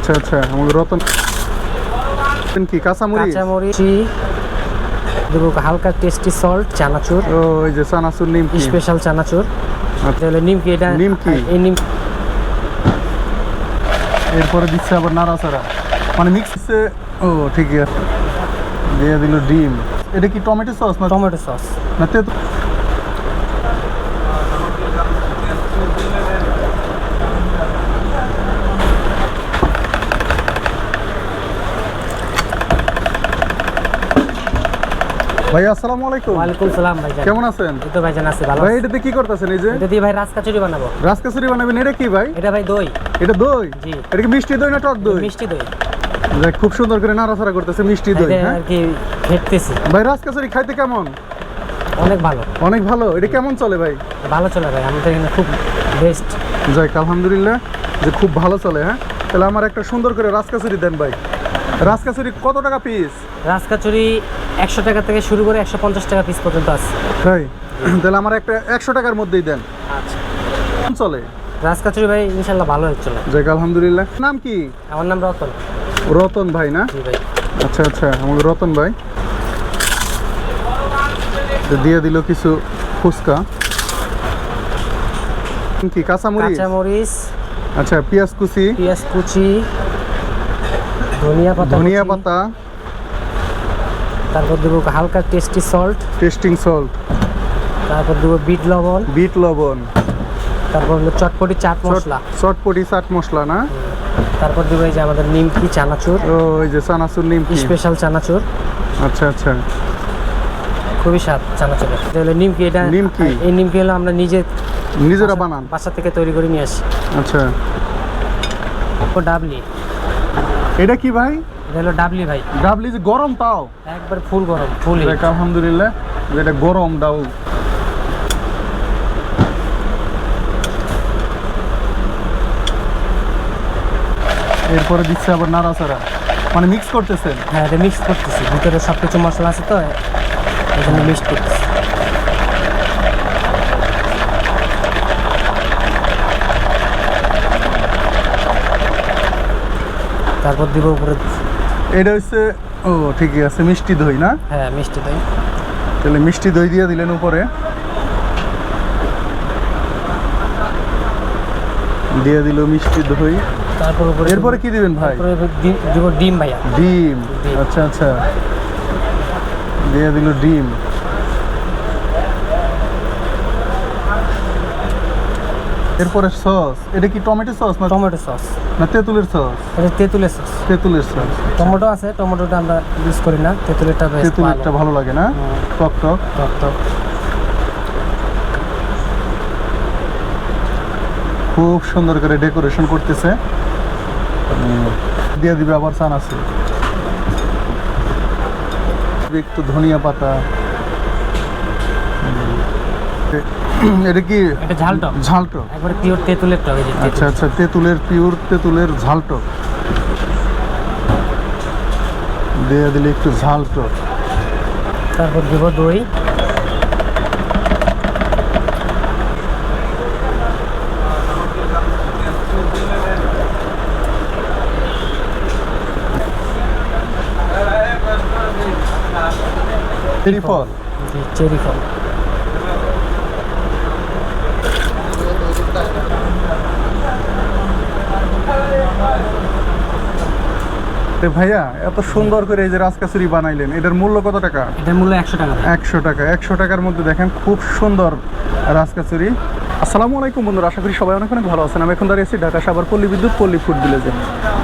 আচ্ছা আচ্ছা আমাদের রতন। কি কাঁচামরিচ? কাঁচামরিচ দেবো হালকা টেস্টি সল্ট চানাচুর। ও ওই যে সানাসুর নিমকি। স্পেশাল চানাচুর। এটা হলো নিমকি এটা নিমকি। এই নিম এরপরে দিচ্ছে আবার নাড়াচাড়া। মানে মিক্স ও ঠিকই আছে। দিয়ে দিল ডিম। এটা কি টমেটো সস না টমেটো সস না তেঁতুল? ভাই আসসালামু আলাইকুম। ওয়ালাইকুম সালাম ভাইজান কেমন আছেন? এই তো ভাইজান আছে ভালো ভাই। এটাতে কি করতেছেন এই যে? এটা দিয়ে ভাই রাজকাচুরি বানাবো। রাজকাসুরি বানাবেন এটা কি ভাই? এটা ভাই দই। এটা দই? জি। এটা কি মিষ্টি দই না টক দই? মিষ্টি দই। দেখ খুব সুন্দর করে নাড়াচাড়া করতেছে মিষ্টি দই হ্যাঁ? আর কি ঘেটতেছি। ভাই রাজকাসুরি খাইতে কেমন? অনেক ভালো। অনেক ভালো। এটা কেমন চলে ভাই? ভালো চলে ভাই আমাদের এখানে খুব বেস্ট যাক আলহামদুলিল্লাহ যে খুব ভালো চলে হ্যাঁ? তাহলে আমার একটা সুন্দর করে রাজকাসুরি দেন ভাই। রাজকাসুরি কত টাকা পিস রাজকাচুরি একশো টাকা থেকে শুরু করে একশো পঞ্চাশ টাকা পিস পর্যন্ত আছে। ভাই তাহলে আমার একটা একশো টাকার মধ্যেই দেন। আচ্ছা। চলে? রাজকাচুরি ভাই ইনশাল্লাহ ভালো চলে। যাক আলহামদুলিল্লাহ। নাম কি? আমার নাম রতন। রতন ভাই না? ভাই। আচ্ছা আচ্ছা আমাদের রতন ভাই। দিয়ে দিল কিছু ফুচকা। কি? কাঁচামরিচ? কাঁচামরিচ। আচ্ছা পেঁয়াজ কুচি। পেঁয়াজ কুচি। ধনিয়া পাতা ধনিয়া পাতা। তারপর দেবো হালকা টেস্টি সল্ট টেস্টিং সল্ট তারপর দেবো বিট লবণ। বিট লবণ। তারপর হলো চটপটি চাট মশলা। চটপটি চাট মশলা না? তারপর দেবো এই যে আমাদের নিমকি চানাচুর। ও ওই যে চানাচুর নিমকি। স্পেশাল চানাচুর। আচ্ছা আচ্ছা। খুবই স্বাদ চানাচুর এটা হলো নিমকি এটা নিমকি। এই নিমকি হলো আমরা নিজে নিজেরা বানান? বাসা থেকে তৈরি করে নিয়ে আসি। আচ্ছা। ডাবলি। এটা কি ভাই? এটা হলো ডাবলি ভাই। ডাবলি যে গরম তাও। একবার ফুল গরম ফুল দেখ আলহামদুলিল্লাহ যেটা গরম ডাউ এরপরে দিচ্ছে আবার নাড়াচাড়া। মানে মিক্স করতেছেন? হ্যাঁ এটা মিক্স করতেছি। ভিতরে সব কিছু মশলা আছে তো এখানে মিক্স করতেছি। তারপর দিব উপরে এটা হচ্ছে ও ঠিকই আছে মিষ্টি দই না? হ্যাঁ মিষ্টি দই। তাহলে মিষ্টি দই দিয়ে দিলেন উপরে। দিয়ে দিল মিষ্টি দই। তারপর উপরে এরপরে কি দিবেন ভাই? দিব ডিম ভাইয়া। ডিম ডিম। আচ্ছা আচ্ছা। দিয়ে দিল ডিম। এরপরে সস এটা কি টমেটো সস না টমেটো সস। না তেঁতুলের সস? এটা তেঁতুলের সস। তেঁতুলের সস। টমেটো আছে টমেটোটা আমরা ইউজ করি না তেঁতুলেরটা বেশ তেঁতুলেরটা ভালো। লাগে না? টক টক। টক টক। খুব সুন্দর করে ডেকোরেশন করতেছে। দিয়ে দিবে আবার আছে একটু ধনিয়া পাতা। এটা কি? এটা ঝাল টক। ঝালটো একবারে পিওর তেঁতুলের টক আচ্ছা আচ্ছা তেঁতুলের পিওর তেঁতুলের ঝালটো দিয়ে দিলে একটু ঝালটো তারপর দিব দই। চেরি ফল। চেরি ফল। এ ভাইয়া এত সুন্দর করে এই যে রাজকাচুরি বানাইলেন এটার মূল্য কত টাকা? এটার মূল্য একশো টাকা। একশো টাকা একশো টাকার মধ্যে দেখেন খুব সুন্দর রাজকাচুরি আসসালামু আলাইকুম বন্ধুরা আশা করি সবাই অনেক অনেক ভালো আছেন। আমি এখন দাঁড়িয়ে আছি ঢাকা সাভার পল্লী বিদ্যুৎ পল্লী ফুড ভিলেজে।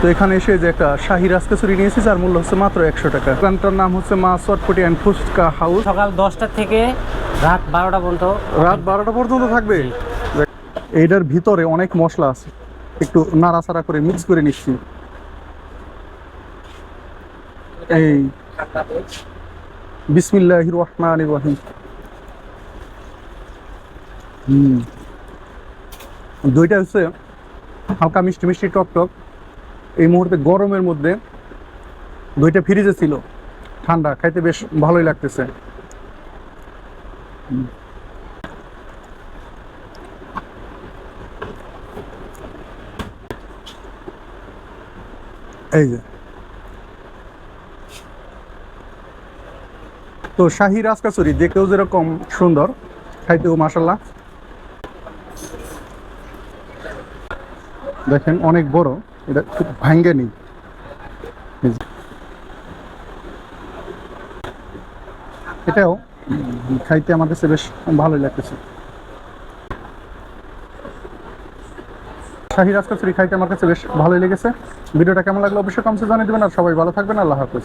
তো এখানে এসে যে একটা শাহি রাজকাচুরি নিয়েছি যার মূল্য হচ্ছে মাত্র একশো টাকা। দোকানটার নাম হচ্ছে মা চটপটি অ্যান্ড ফুচকা হাউস। সকাল দশটা থেকে রাত বারোটা পর্যন্ত। রাত বারোটা পর্যন্ত থাকবে? এইটার ভিতরে অনেক মশলা আছে। একটু নাড়াচাড়া করে মিক্স করে নিচ্ছি। এই বিসমিল্লাহ রহমান রহিম। হুম। দইটা হচ্ছে হালকা মিষ্টি মিষ্টি টক টক। এই মুহূর্তে গরমের মধ্যে দইটা ফ্রিজে ছিল, ঠান্ডা, খাইতে বেশ ভালোই লাগতেছে। এই যে। তো শাহি রাজকাচুরি দেখতেও যেরকম সুন্দর, খাইতেও মাসাল্লাহ দেখেন অনেক বড়, এটা খুব ভাঙ্গে নেই এটাও খাইতে আমার কাছে বেশ ভালোই লাগতেছে। শাহি রাজকাচুরি খাইতে আমার কাছে বেশ ভালোই লেগেছে। ভিডিওটা কেমন লাগল অবশ্যই কমসে জানিয়ে দেবেন আর সবাই ভালো থাকবেন। আল্লাহ হাফেজ।